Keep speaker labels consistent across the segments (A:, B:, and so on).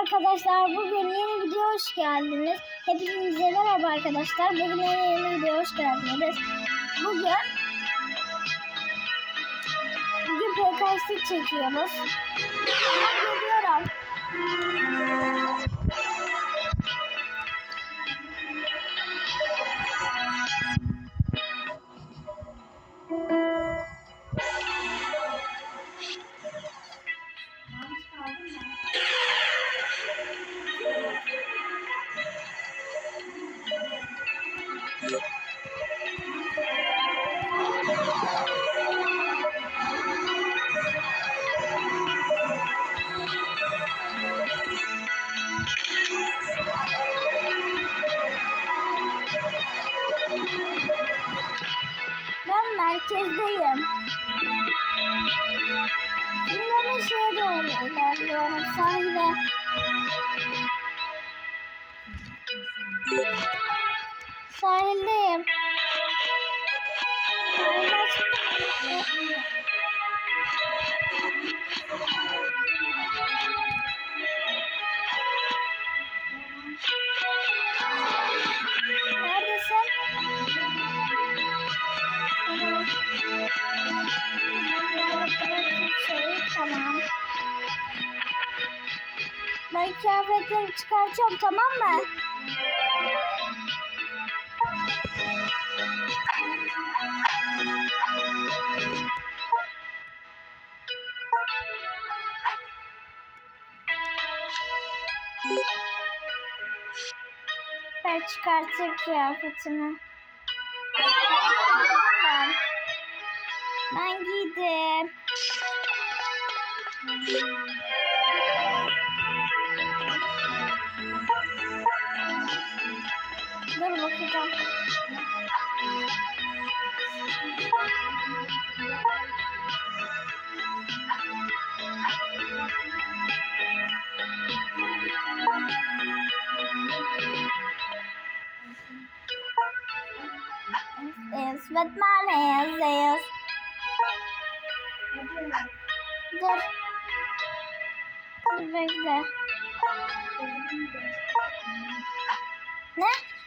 A: arkadaşlar. Bugün yeni video hoş geldiniz. Hepinize merhaba arkadaşlar. Bugün yeni video hoş geldiniz. Bugün Bugün PKS çekiyoruz. Geliyorum. Ben merkezdeyim. Şimdi ben şeye doğru ilerliyorum. Sahildeyim. Sahilde Neredesin? Ben kıyafetleri çıkartıyorum tamam mı? Ben çıkartayım kıyafetimi. Ben, ben giydim. Dur bakacağım. Is with my is. Dur. Dur bekle. Ne?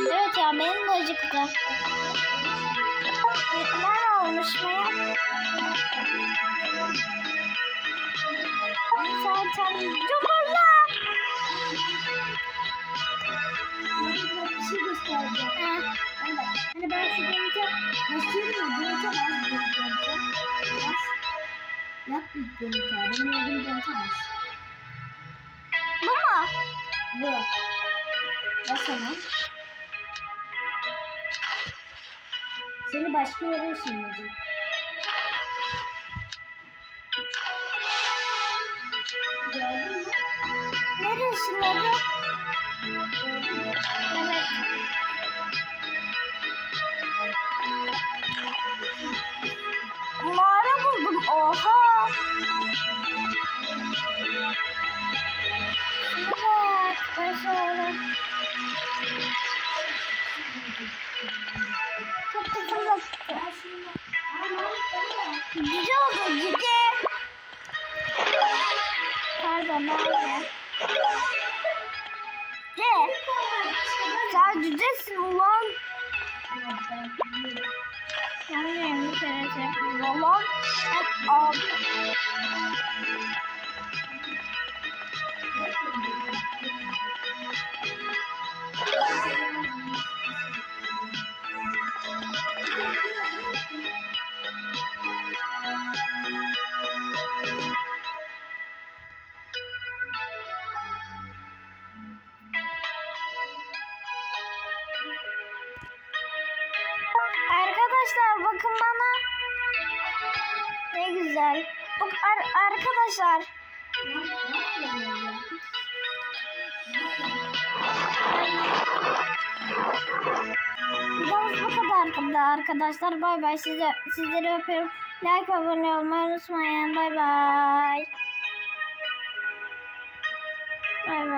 A: Evet ya benim de acıktı. Ne olmuş mu? Zaten cumhurla.
B: Bir şey göstereceğim.
A: Ha.
B: Hani ben şu dönüşe başlıyorum ya dönüşe bas büyük dönüşe. Bas. Yap büyük dönüşe. Benim olduğum dönüşe bas.
A: Bu mu?
B: Bu. Bas ona. Seni başka yere ışınlayacak. Gördün mü?
A: Neresi nerede? Pardon nerede? Ce. Sen cücesin ulan. Bir kere çekti. Ulan. Hep abi. Arkadaşlar bakın bana. Ne güzel. Bak ar- arkadaşlar. Videomuz bu kadar arkadaşlar. Bay bay. Size, sizleri öpüyorum. Like abone olmayı unutmayın. Bay bay. Bay bay.